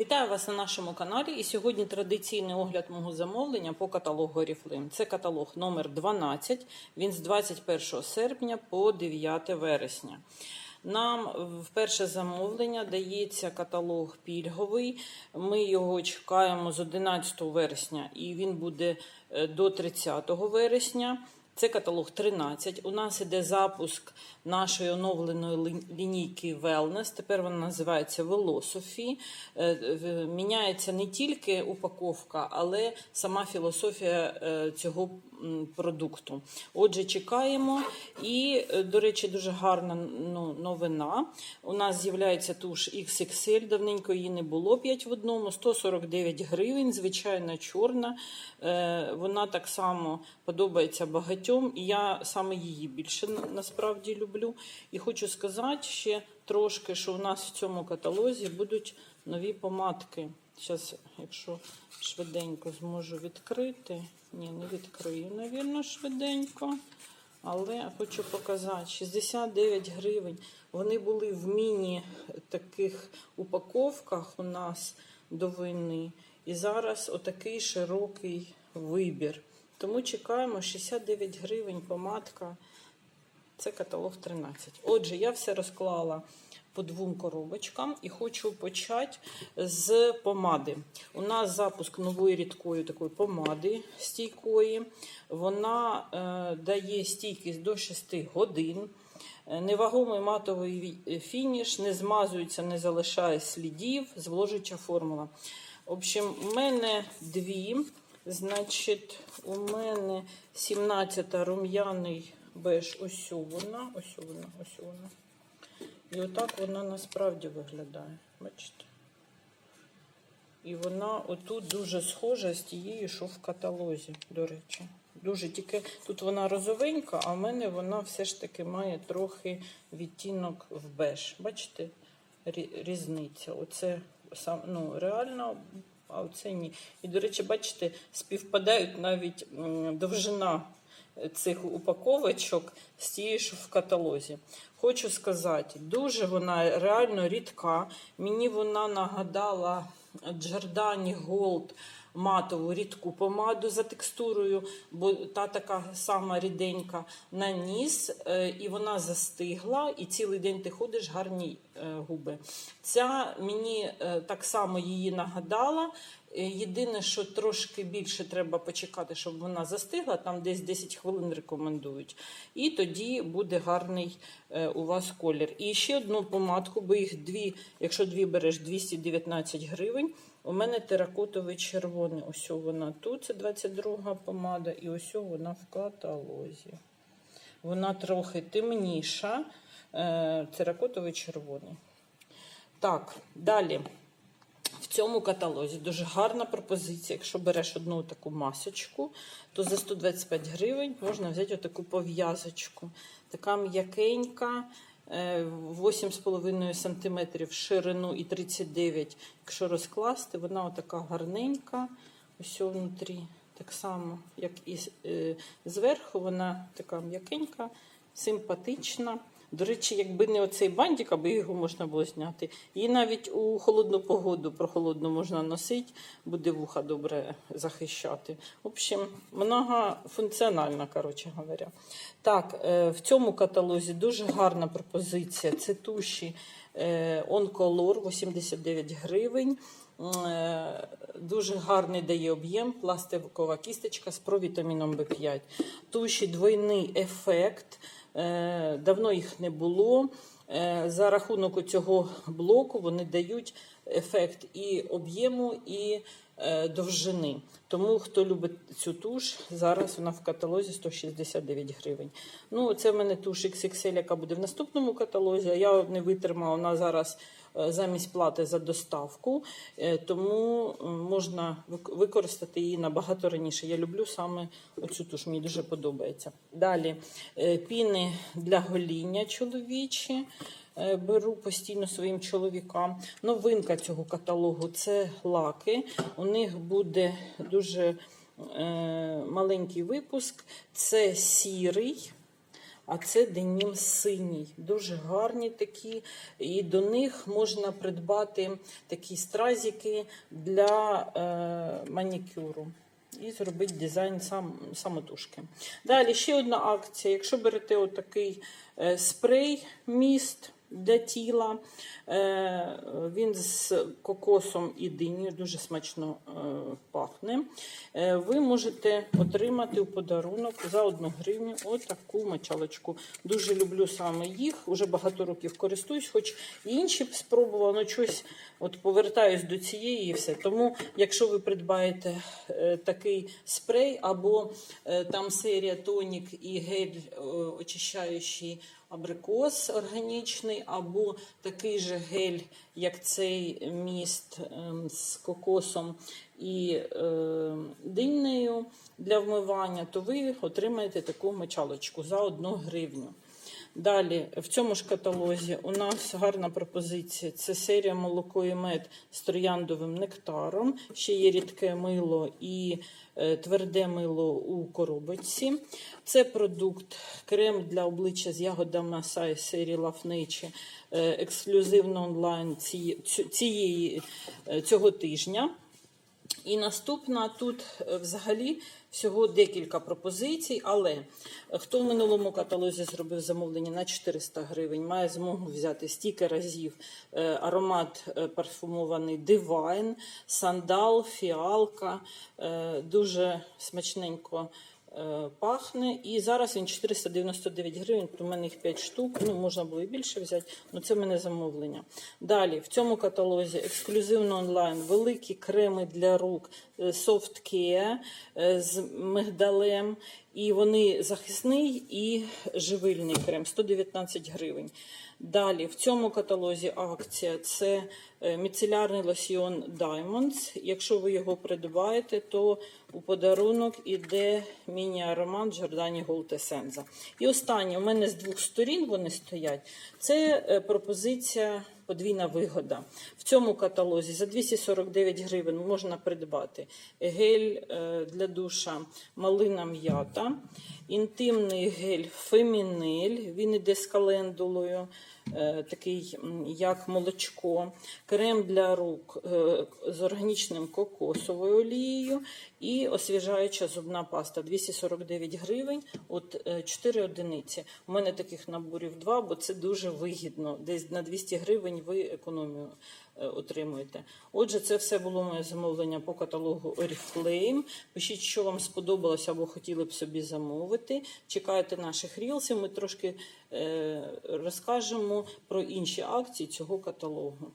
Вітаю вас на нашому каналі. І сьогодні традиційний огляд мого замовлення по каталогу Oriflame. Це каталог номер 12. Він з 21 серпня по 9 вересня. Нам в перше замовлення дається каталог пільговий. Ми його чекаємо з 11 вересня і він буде е, до 30 вересня. Це каталог 13. У нас іде запуск нашої оновленої лінійки Wellness. Тепер вона називається Velosophy. Е, Міняється не тільки упаковка, але сама філософія е, цього продукту. Отже, чекаємо. І, е, до речі, дуже гарна ну, новина. У нас з'являється туш XXL, давненько її не було 5 в одному, 149 гривень, звичайна чорна. Вона так само подобається багатьом, і я саме її більше насправді люблю. І хочу сказати ще трошки, що у нас в цьому каталозі будуть нові помадки. Зараз, якщо швиденько зможу відкрити. Ні, не відкрию, навірно, швиденько. Але хочу показати: 69 гривень. Вони були в міні таких упаковках у нас до війни. І зараз отакий широкий вибір. Тому чекаємо 69 гривень помадка. Це каталог 13. Отже, я все розклала по двом коробочкам і хочу почати з помади. У нас запуск нової рідкої такої помади стійкої. Вона е, дає стійкість до 6 годин. Е, Невагомий матовий фініш, не змазується, не залишає слідів, зволожуюча формула. В общем, у мене дві. Значить, у мене 17 рум'яний беж. Ось вона, ось вона, ось вона. І отак вона насправді виглядає. Бачите? І вона отут дуже схожа з тією, що в каталозі, до речі. Дуже тільки тут вона розовенька, а в мене вона все ж таки має трохи відтінок в беж. Бачите, різниця. Оце ну, реально, а оце ні. І, до речі, бачите, співпадають навіть довжина цих упаковочок з тією, що в каталозі. Хочу сказати, дуже вона реально рідка. Мені вона нагадала Giordani Голд матову рідку помаду за текстурою, бо та така сама ріденька на ніс, е, і вона застигла, і цілий день ти ходиш гарні е, губи. Ця мені е, так само її нагадала. Е, Єдине, що трошки більше треба почекати, щоб вона застигла, там десь 10 хвилин рекомендують. І тоді буде гарний е, у вас колір. І ще одну помадку, бо їх дві, якщо дві береш 219 гривень. У мене теракотовий червоний. Ось вона тут, це 22 помада, і ось вона в каталозі. Вона трохи темніша, е, теракотовий червоний. Так, далі. Цьому каталозі дуже гарна пропозиція. Якщо береш одну таку масочку, то за 125 гривень можна взяти отаку пов'язочку. Така м'якенька, е, 8,5 см ширину і 39 Якщо розкласти, вона отака гарненька. Ось внутрі. Так само, як і е, зверху, вона така м'якенька, симпатична. До речі, якби не оцей бантик, аби його можна було зняти. Її навіть у холодну погоду прохолодну можна носити, буде вуха добре захищати. В общем, многофункціональна, коротше говоря. Так, е, в цьому каталозі дуже гарна пропозиція. Це туші е, On Color 89 гривень. Е, Дуже гарний дає об'єм, пластикова кісточка з провітаміном В5. Туші двойний ефект. Е, Давно їх не було. Е, За рахунок цього блоку вони дають ефект і об'єму, і довжини. Тому хто любить цю туш, зараз вона в каталозі 169 гривень. Ну, це в мене туш XXL, яка буде в наступному каталозі. Я не витримала, вона зараз е, замість плати за доставку, е, тому е, можна використати її набагато раніше. Я люблю саме оцю туш, мені дуже подобається. Далі е, піни для гоління чоловічі. Е, Беру постійно своїм чоловікам. Новинка цього каталогу це лаки. У них буде дуже е, маленький випуск. Це сірий, а це денім синій. Дуже гарні такі. І до них можна придбати такі стразики для е, манікюру. І зробити дизайн сам, самотужки. Далі ще одна акція. Якщо берете отакий е, спрей міст для тіла, е, він з кокосом і динею дуже смачно е, пахне. Е, ви можете отримати у подарунок за 1 гривню отаку мочалочку. Дуже люблю саме їх. Уже багато років користуюсь, хоч і інші б спробувала, але щось от повертаюсь до цієї і все. Тому, якщо ви придбаєте такий спрей, або там серія тонік і гель очищаючий абрикос органічний, або такий же гель, як цей міст ем, з кокосом і диннею динею для вмивання, то ви отримаєте таку мочалочку за 1 гривню. Далі, в цьому ж каталозі у нас гарна пропозиція. Це серія молоко і мед з трояндовим нектаром. Ще є рідке мило і е, тверде мило у коробочці. Це продукт крем для обличчя з ягодами Асай серії Nature, е, ексклюзивно онлайн цієї, е, цього тижня. І наступна тут е, взагалі всього декілька пропозицій, але е, хто в минулому каталозі зробив замовлення на 400 гривень, має змогу взяти стільки разів е, аромат парфумований Divine, сандал, фіалка, дуже смачненько. Е, Пахне, і зараз він 499 гривень. У мене їх 5 штук. Ну можна було і більше взяти, але це в мене замовлення. Далі в цьому каталозі ексклюзивно онлайн великі креми для рук е, Care е, з мигдалем. І вони захисний і живильний крем 119 гривень. Далі в цьому каталозі акція це е, міцелярний лосьйон Diamonds. Якщо ви його придбаєте, то у подарунок іде міні-аромат Giordani Gold Essenza. І останнє, у мене з двох сторін вони стоять. Це е, пропозиція подвійна вигода. В цьому каталозі за 249 гривень можна придбати гель е, для душа малина м'ята, інтимний гель фемінель, він іде з календулою, такий як молочко, крем для рук е, з органічним кокосовою олією і освіжаюча зубна паста 249 гривень, от 4 одиниці. У мене таких наборів два, бо це дуже вигідно. Десь на 200 гривень ви економію е, отримуєте. Отже, це все було моє замовлення по каталогу Oriflame. Пишіть, що вам сподобалося або хотіли б собі замовити. Чекайте наших рілсів. Ми трошки е, розкажемо про інші акції цього каталогу.